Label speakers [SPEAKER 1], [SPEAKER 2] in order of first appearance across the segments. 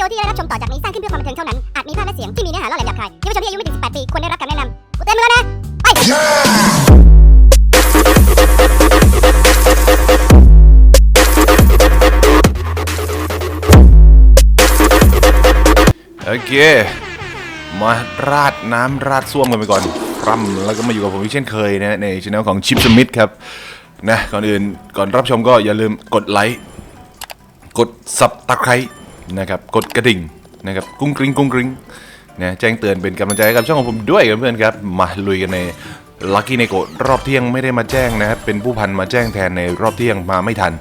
[SPEAKER 1] ดีโอที่ได้รับชมต่อจากนี้สร้างขึ้นเพื่อความบันเทิงเท่านั้น อาจมีภาพและเสียงที่มีเนื้อหาล่อแหลมหยาบคายเยาวชนที่อายุไม่ถึง 18 ปีควรได้รับคำแนะนำกูเต็มแล้วนะ ไป
[SPEAKER 2] โอเค มาราดน้ำราดส้วมกันไปก่อนร่ำแล้วก็มาอยู่กับผมอีกเช่นเคยนะในช่องของชิปสมิธครับ นะก่อนอื่นก่อนรับชมก็อย่าลืมกดไลค์ กดซับตะไคร้ นะครับกดกระดิ่งนะครับกุ้งกริ้งกุ้งกริ้งนะแจ้งเตือนเป็นกำลังใจให้กับช่องของผมด้วยเพื่อนครับ มาลุยกันในลัคกี้ในโกรอบเที่ยงไม่ได้มาแจ้งนะครับเป็นผู้พันมาแจ้งแทนในรอบเที่ยงมาไม่ทัน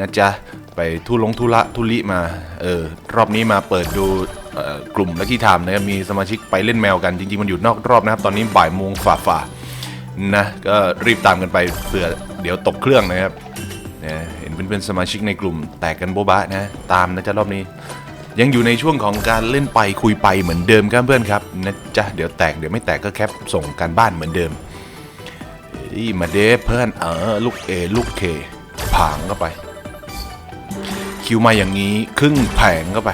[SPEAKER 2] นะจ๊ะไปทุลงทุละทุลิมาเออรอบนี้มาเปิดดูกลุ่มลัคกี้ไทม์นะครับมีสมาชิกไปเล่นแมวกันจริง ๆ มันอยู่นอกรอบนะครับ ตอนนี้บ่ายโมงฝ่าฝ่านะก็รีบตามกันไปเผื่อเดี๋ยวตกเครื่องนะครับนะ เห็นเพื่อนๆสมาชิกในกลุ่ม แตกกันโบ๊บะนะ ตามนะจ๊ะรอบนี้ ยังอยู่ในช่วงของการเล่นไปคุยไปเหมือนเดิมครับเพื่อนครับนะจ๊ะเดี๋ยวแตกเดี๋ยวไม่แตกก็แคปส่งการบ้านเหมือนเดิมอีมาเดฟเพื่อนเออลูกเอลูกเคผางเข้าไป คิวมาอย่างนี้ครึ่งแผงเข้าไป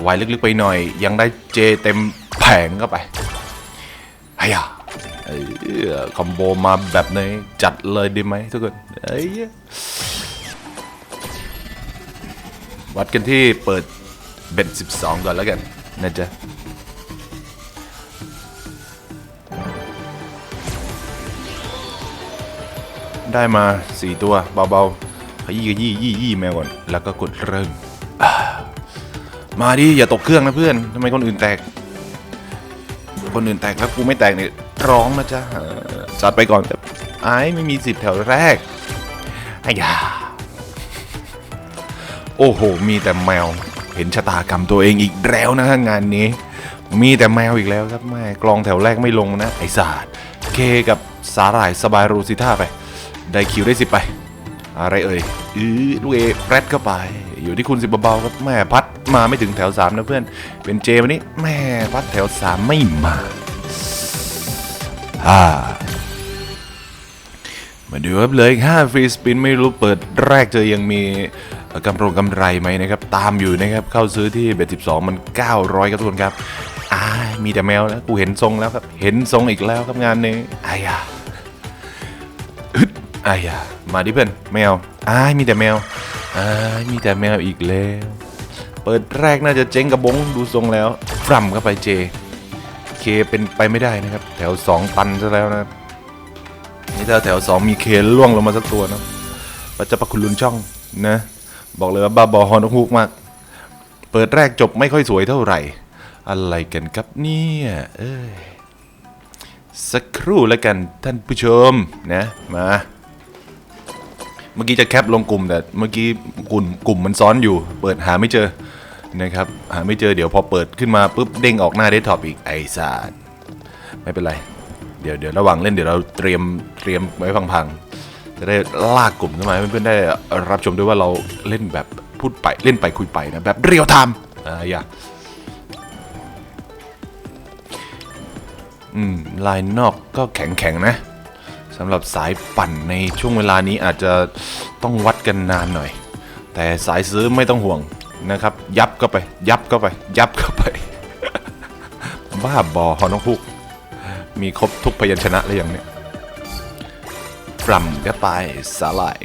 [SPEAKER 2] ไวลึกๆไปหน่อย ยังได้เจเต็มแผงเข้าไปไอ้ยาเอ้ยคอมโบมาแบบนี้จัดเลยดีไหมทุกคนเอ้ย วัดกันที่เปิดเบ็ด12 ก่อนแล้วกันนะจ๊ะได้มา 4 ตัวเบาๆขยี้ขยี้ยี่ยี่แมวก่อน แล้วก็กดเริ่ม มาดิ อย่าตกเครื่องนะเพื่อนทำไมคนอื่นแตก คนอื่นแตกแล้วกูไม่แตกเนี่ยร้องนะจ๊ะจัดไปก่อนไอ้ไม่มีสิบแถวแรกไอ้ยา อ้โห มีแต่แมว เห็นชะตากรรมตัวเองอีกแล้วนะงานนี้ มีแต่แมวอีกแล้วครับแม่กลองแถวแรกไม่ลงนะ ไอ้ศาสตร์เคกับสาหร่ายสบายรูซิท่าไป ได้คิวได้สิไป อะไรเอ่ยอือลูกเอแรดเข้าไป อยู่ที่คุณสิบเบาๆครับแม่พัดมาไม่ถึงแถวสามนะเพื่อน เป็นเจวันนี้แม่พัดแถวสามไม่มาอ่ามาดูครับเลยห้าฟรีสปินไม่รู้เปิดแรกเจอยังมี กำรงกำไรไหมนะครับ ตามอยู่นะครับเข้าซื้อที่เบ็ดสิบสองมัน 900ครับทุกคนครับอ่ามีแต่แมวแล้วกูเห็นทรงแล้วครับ เห็นทรงอีกแล้วครับงานนี้อายาอึดอายามาดิเพื่อนแมวอ้ายมีแต่แมวอ้ายมีแต่แมวอีกแล้ว เปิดแรกน่าจะเจ๊งกระบงดูทรงแล้วฟรัมเข้าไปเจ เคเป็นไปไม่ได้นะครับ แถว 2 ตันซะแล้วนะครับนี่ถ้าแถว 2 มีเคล่วงลงมาสักตัวนะปัจจะประคุณลุนช่องนะ บอกเลยว่าบ้าบอฮอนฮูกมาก เปิดแรกจบไม่ค่อยสวยเท่าไหร่ อะไรกันครับเนี่ยเอ้ยสักครู่แล้วกันท่านผู้ชมนะมา เมื่อกี้จะแคปลงกลุ่มแต่เมื่อกี้กลุ่มกลุ่มมันซ้อนอยู่ เปิดหาไม่เจอนะครับ หาไม่เจอเดี๋ยวพอเปิดขึ้นมาปุ๊บเด้งออกหน้าเดสก์ท็อปอีกไอ้สาดไม่เป็นไร เดี๋ยวเดี๋ยวระหว่างเล่นเดี๋ยวเราเตรียมเตรียมไว้พังๆ จะได้ลากกลุ่มขึ้นมาให้เพื่อนๆได้รับชมด้วยว่าเราเล่นแบบพูดไปเล่นไปคุยไปนะแบบเรียลไทม์อ่าอย่าอืมลายนอกก็แข็งแข็งๆนะสำหรับสายปั่นในช่วงเวลานี้อาจจะต้องวัดกันนานหน่อย แต่สายซื้อไม่ต้องห่วงนะครับ ยับก็ไป ยับก็ไป ยับก็ไป บ้าบอฮอนกฮูกมีครบทุกพยัญชนะเลยอย่างเนี้ย ฟรัมก็ไปสาลาย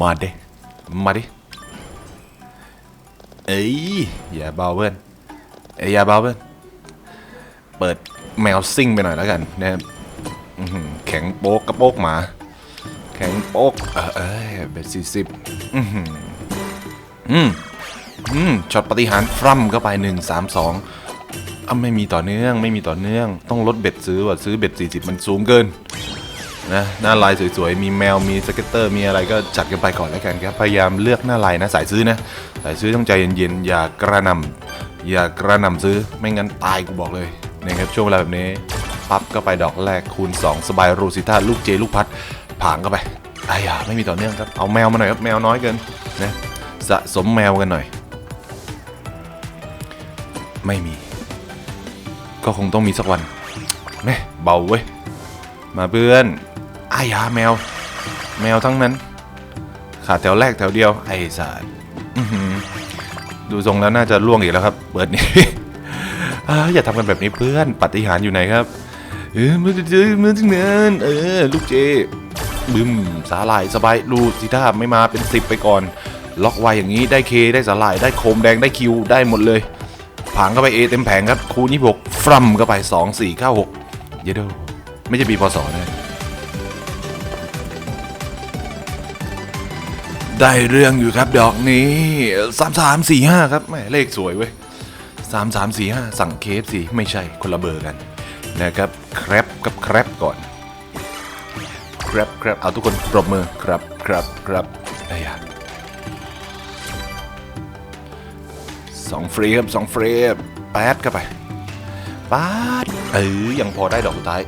[SPEAKER 2] มาเด้มาดิเอ้ยอย่าเบาเพื่อนเอ้ยอย่าเบาเพื่อนเปิดแมวซิ่งไปหน่อยแล้วกันนะครับอื้อหือแข็งโป๊กกระโปกหมา แข็งโป๊กเออเอ้ยเบ็ดสี่สิบอือหืออืมอืมช็อตปฏิหารฟรัมเข้าไปหนึ่งสามสอง อะไม่มีต่อเนื่อง ไม่มีต่อเนื่อง ต้องลดเบ็ดซื้อว่ะซื้อเบ็ดสี่สิบมันสูงเกินนะหน้าลายสวยๆ มีแมว มีสเก็ตเตอร์ มีอะไรก็จัดกันไปก่อนแล้วกันครับ พยายามเลือกหน้าลายนะสายซื้อนะ สายซื้อต้องใจเย็นๆ อย่ากระนำอย่ากระนำซื้อ ไม่งั้นตายกูบอกเลยนะครับช่วงเวลาแบบนี้ ปั๊บก็ไปดอกแรกคูณ 2 สบายรูซิต้าลูกเจลูกพัด ผางเข้าไปอายาไม่มีต่อเนื่องครับ เอาแมวมาหน่อยครับแมวน้อยเกินนะสะสมแมวกันหน่อย ไม่มี ก็คงต้องมีสักวันแม่เบาเว้ย มาเพื่อนอายาแมว แมวทั้งนั้น ขาดแถวแรกแถวเดียว ไอ้สารดูทรงแล้วน่าจะล่วงอีกแล้วครับ เปิดนี้ออย่าทำกันแบบนี้เพื่อน ปฏิหารอยู่ไหนครับ เออมือเจอมือถึงเนินเออ ลูกเจบึมสาหร่ายสบายลูสิท่าไม่มาเป็นสิบไปก่อน ล็อกไวอย่างนี้ได้เคได้สาหร่ายได้โคมแดงได้คิวได้หมดเลย ผางเข้าไปเอเต็มแผงครับคูนี่บกฟรัมเข้าไป2 4 9 6เยอะดโดไม่ใช่ปีพศนะได้เรื่องอยู่ครับดอกนี้3 3 4 5ครับแหมเลขสวยเว้ย3 3 4 5สั่งเคฟสิไม่ใช่คนละเบอร์กันนะครับแครปกับแครปก่อนแครปแครปเอาทุกคนปรบมือครับครับครับไอ้ยา สองฟรีครับสองฟรีแปดเข้าไปปาดเออยังพอได้ดอกสุดท้าย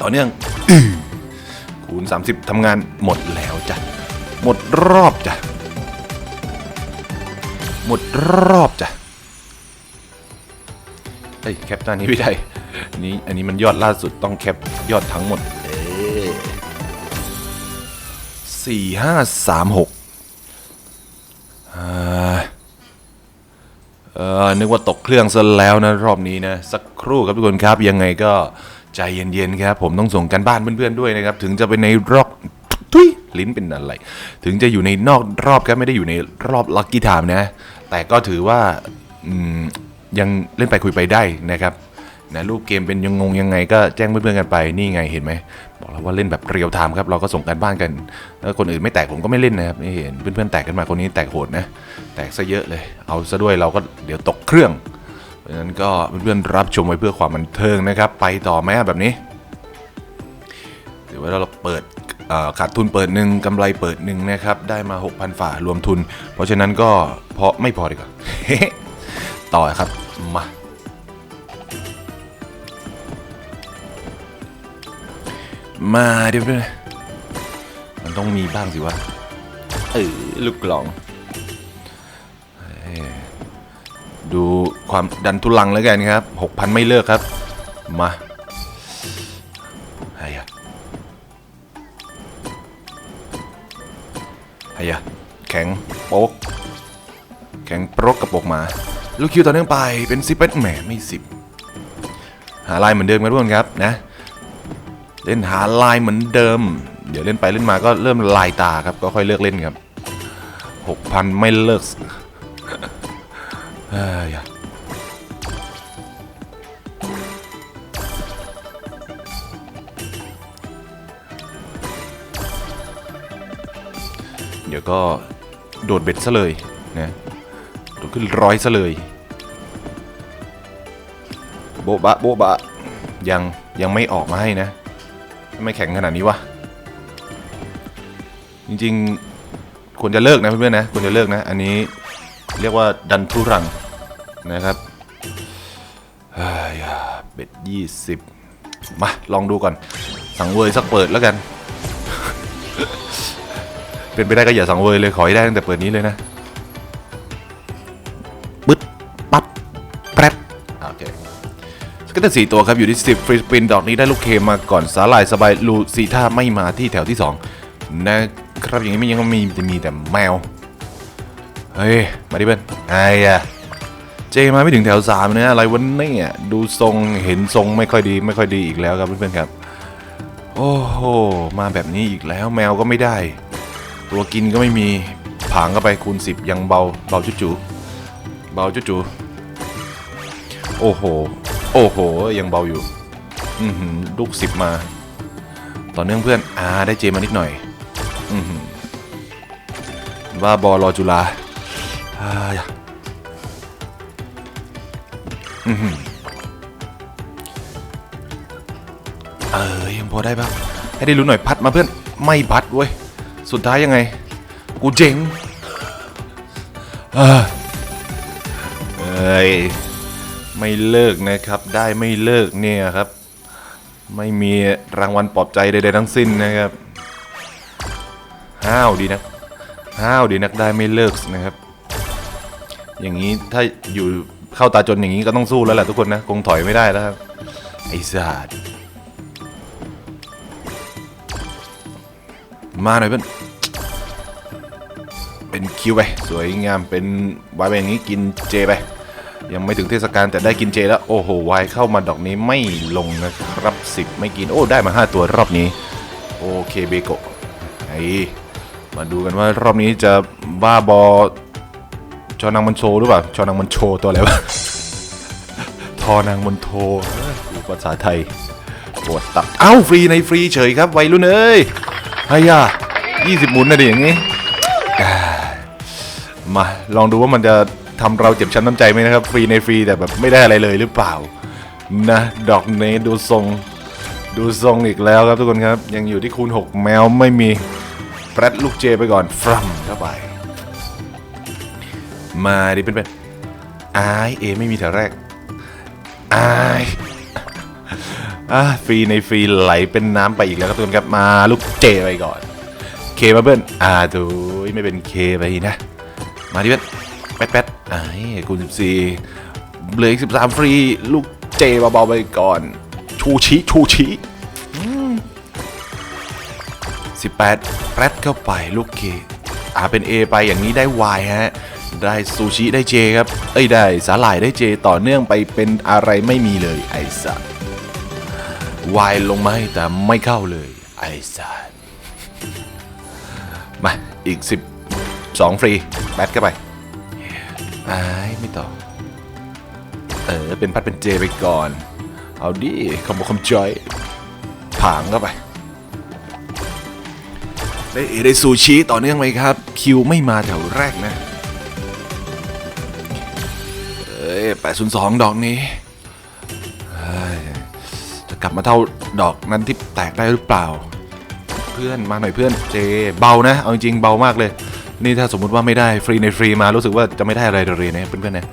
[SPEAKER 2] ต่อเนื่องคูณ 30ทำงานหมดแล้วจ้ะ หมดรอบจ้ะ หมดรอบจ้ะเอ้ยแคปหน้านี้ไม่ได้นี่อันนี้มันยอดล่าสุดต้องแคปยอดทั้งหมดเอสี่ห้าสามหก เออนึกว่าตกเครื่องซะแล้วนะรอบนี้นะ สักครู่ครับทุกคนครับ ยังไงก็ใจเย็นๆครับ ผมต้องส่งกันบ้านเพื่อนๆด้วยนะครับ ถึงจะเป็นในรอบทุยลิ้นเป็นอะไร ถึงจะอยู่ในนอกรอบครับไม่ได้อยู่ในรอบลัคกี้ไทม์นะ แต่ก็ถือว่ายังเล่นไปคุยไปได้นะครับ นะรูปเกมเป็นยังงงยังไงก็แจ้งเพื่อนๆกันไปนี่ไงเห็นไหมบอกแล้วว่าเล่นแบบเรียลไทม์ครับเราก็ส่งกันบ้านกันแล้วคนอื่นไม่แตกผมก็ไม่เล่นนะครับนี่เห็นเพื่อนๆแตกกันมาคนนี้แตกโหดนะแตกซะเยอะเลย เอาซะด้วยเราก็เดี๋ยวตกเครื่องเพราะฉะนั้นก็เพื่อนๆรับชมไว้เพื่อความบันเทิงนะครับ ไปต่อไหมแบบนี้เดี๋ยวเราเปิดขาดทุนเปิดหนึ่งกำไรเปิดหนึ่งนะครับได้มา 6,000ฝ่ารวมทุน เพราะฉะนั้นก็พอไม่พอดีกว่าต่อครับมา มาเดี๋ยวนะมันต้องมีบ้างสิวะ เออลูกกล่อง ดูความดันทุลังแล้วกันครับ 6,000 ไม่เลิกครับ มาไอ้ยะไอ้ยะแข็งโป๊ก แข็งโปรกกระปกมา ลูกคิวต่อเนื่องไปเป็นสิบเป็นแหมไม่สิบหาลายเหมือนเดิมกันทุกคนครับนะ เล่นหาลายเหมือนเดิม เดี๋ยวเล่นไปเล่นมาก็เริ่มลายตาครับ ก็ค่อยเลิกเล่นครับหกพันไม่เลิกเดี๋ยวก็โดดเบ็ดซะเลยนะโดดขึ้นร้อยซะเลย โบ๊ะบะโบ๊ะบะยังยังไม่ออกมาให้นะ ไม่แข็งขนาดนี้วะ จริงๆ ควรจะเลิกนะเพื่อนๆนะ ควรจะเลิกนะ อันนี้เรียกว่าดันทุรังนะครับเฮ้ยเบ็ดยี่สิบมา ลองดูก่อน สังเวยสักเปิดแล้วกัน เป็นไปได้ก็อย่าสังเวยเลยขอให้ได้ตั้งแต่เปิดนี้เลยนะ ปึ๊ด ปั๊บ แป๊บ ก็จะสี่ตัวครับอยู่ที่10ฟรีสปินดอกนี้ได้ลูกเคมาก่อนสาหร่ายสบายลูซีท่าไม่มาที่แถวที่2นะครับอย่างนี้ไม่ยังมีจะมีแต่แมว เฮ้ย มาดิเพื่อนไอ้อะเจมาไม่ถึงแถวสามเนะอะไรวันนี้ดูทรงเห็นทรงไม่ค่อยดีไม่ค่อยดีอีกแล้วครับเพื่อนๆครับ โอ้โหมาแบบนี้อีกแล้วแมวก็ไม่ได้ ตัวกินก็ไม่มีผางก็ไปคูณ 10 ยังเบาเบาจุ๊จูเบาจุ๊จูโอ้โห โอ้โห ยังเบาอยู่ อือหือลูกสิบมา ต่อเนื่องเพื่อน อ่า ได้เจมานิดหน่อย อือหือว่าบอรอจุฬาอ่าอือหือเออยังพอได้บ้างให้ได้รู้หน่อยพัดมาเพื่อน ไม่พัดเว้ย สุดท้ายยังไง กูเจ๋งเออเอ้ย ไม่เลิกนะครับ ได้ไม่เลิกเนี่ยครับ ไม่มีรางวัลปลอบใจใดๆทั้งสิ้นนะครับห้าวดีนะห้าวดีนักได้ไม่เลิกนะครับ อย่างนี้ถ้าอยู่เข้าตาจนอย่างนี้ก็ต้องสู้แล้วแหละทุกคนนะคงถอยไม่ได้แล้วครับไอ้สัตว์มาหน่อยเพื่อนเป็นคิวไป สวยงามเป็นวายไปอย่างนี้กินเจไป ยังไม่ถึงเทศกาลแต่ได้กินเจแล้ว โอ้โหวายเข้ามาดอกนี้ไม่ลงนะครับสิบไม่กินโอ้ได้มา 5 ตัวรอบนี้ โอเคเบโกะไอมาดูกันว่ารอบนี้จะบ้าบอชอนางมันโชหรือเปล่าชอนางมันโชตัวอะไรวะทอนางมันโทภาษาไทยปวดตับเอ้าฟรีในฟรีเฉยครับวัยรุ่นเอ้ยไอ้ยา20 หมุนนะดิอย่างงี้ มาลองดูว่ามันจะ ทำเราเจ็บช้ำน้ำใจไหมนะครับ ฟรีในฟรีแต่แบบไม่ได้อะไรเลยหรือเปล่า นะ ดอกเนดูทรง ดูทรงอีกแล้วครับทุกคนครับ ยังอยู่ที่คูณ 6 แมวไม่มีแปรดลูกเจไปก่อนฟรัมเข้าไป มาดิเป็นเป็นอเอไม่มีแถวแรกออะฟรีในฟรีไหลเป็นน้ำไปอีกแล้วครับทุกคนครับมาลูกเจไปก่อน เคมาเบิ้ลอ่าดูไม่เป็นเคไปนะ มาดิเบิ้ล ป๊ดแป๊ดอ่าคูณสิบสี่เหลืออีกสิบสามฟรี ลูกเจเบาๆไปก่อน ชูชิชูชิสิบแปดแป๊ดเข้าไปลูกเคอ่าเป็น A ไปอย่างนี้ได้ Y ฮะ ได้ซูชิได้เจครับ เอ้ยได้สาหร่ายได้เจต่อเนื่องไปเป็นอะไรไม่มีเลยไอ้สัส Y ลงมาให้แต่ไม่เข้าเลยไอ้สัสมาอีก12ฟรี แบทเข้าไป อ้ายไม่ต่อเออ เป็นพัดเป็นเจไปก่อน เอาดิคำบอกคำจอยผางเข้าไป ได้เอได้ซูชิต่อเนื่องไหมครับ คิวไม่มาแถวแรกนะ เอ้ย802ดอกนี้ จะกลับมาเท่าดอกนั้นที่แตกได้หรือเปล่า เพื่อนมาหน่อยเพื่อนเจ เบานะ เอาจริงเบามากเลย นี่ถ้าสมมุติว่าไม่ได้ฟรีในฟรีมารู้สึกว่าจะไม่ได้อะไรเลยนะเพื่อนๆนะ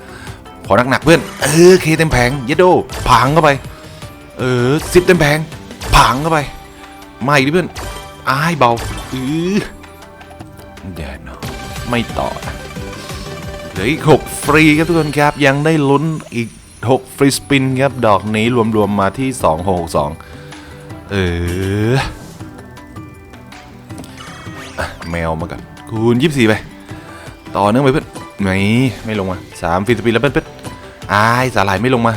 [SPEAKER 2] ขอหนักๆเพื่อน เออเคเต็มแผงเยดโดผางเข้าไป เออสิบเต็มแผงผางเข้าไปมาอีกดิเพื่อนอ้ายเบาอือเดี๋ยวเนาะไม่ต่อนะเหลืออีกหกฟรีครับทุกคนครับยังได้ลุ้นอีกหกฟรีสปินครับดอกนี้รวมๆมาที่2 6 6 2เออแมวมากัน คูณยี่สิบสี่ไป ต่อเนื่องไปเพื่อนไหนไม่ลงมาสามฟีสปีแล้วเพื่อนเพื่อนอายสาหร่ายไม่ลงมา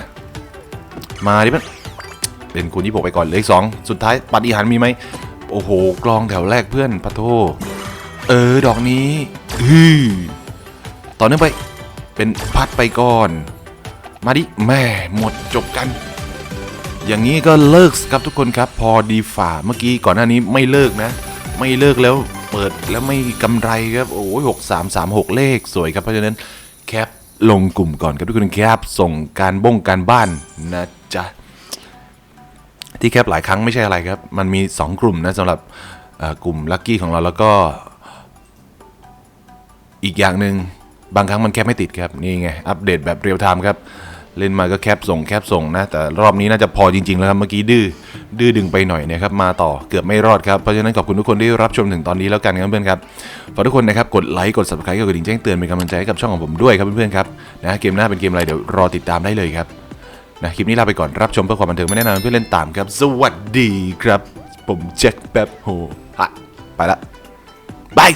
[SPEAKER 2] มาดิเพื่อนเป็นคูณยี่หกไปก่อนเหลยสองสุดท้ายปฏิหารมีไหมโอ้โหกลองแถวแรกเพื่อนปะโทเออดอกนี้ฮือต่อเนื่องไป เป็นพัดไปก่อน มาดิแม่หมดจบกัน อย่างนี้ก็เลิกครับทุกคนครับ พอดีฝ่าเมื่อกี้ก่อนหน้านี้ไม่เลิกนะ ไม่เลิกแล้ว เปิดแล้วไม่กำไรครับโอ้ยหกสามสามหกเลขสวยครับเพราะฉะนั้นแคปลงกลุ่มก่อนครับทุกคนแคปส่งการบ้งการบ้านนะจ๊ะที่แคปหลายครั้งไม่ใช่อะไรครับ มันมี 2 กลุ่มนะสำหรับกลุ่มลัคกี้ของเราแล้วก็ อีกอย่างหนึ่งบางครั้งมันแคปไม่ติดครับ นี่ไง อัปเดตแบบเรียลไทม์ครับ เล่นมาก็แคปส่งแคปส่งนะ แต่รอบนี้น่าจะพอจริง ๆ แล้วครับ เมื่อกี้ดื้อดื้อดึงไปหน่อยนะครับ มาต่อเกือบไม่รอดครับ เพราะฉะนั้นขอบคุณทุกคนที่รับชมถึงตอนนี้แล้วกันครับเพื่อนๆครับฝากทุกคนนะครับกดไลค์กด subscribe กดกระดิ่งแจ้งเตือนเป็นกำลังใจให้กับช่องของผมด้วยครับเพื่อนๆครับนะเกมหน้าเป็นเกมอะไรเดี๋ยวรอติดตามได้เลยครับนะคลิปนี้ลาไปก่อนรับชมเพื่อความบันเทิงไม่แน่นอนเพื่อเล่นตามครับ สวัสดีครับ ผมแจ็คแบบโฮฮะไปละบาย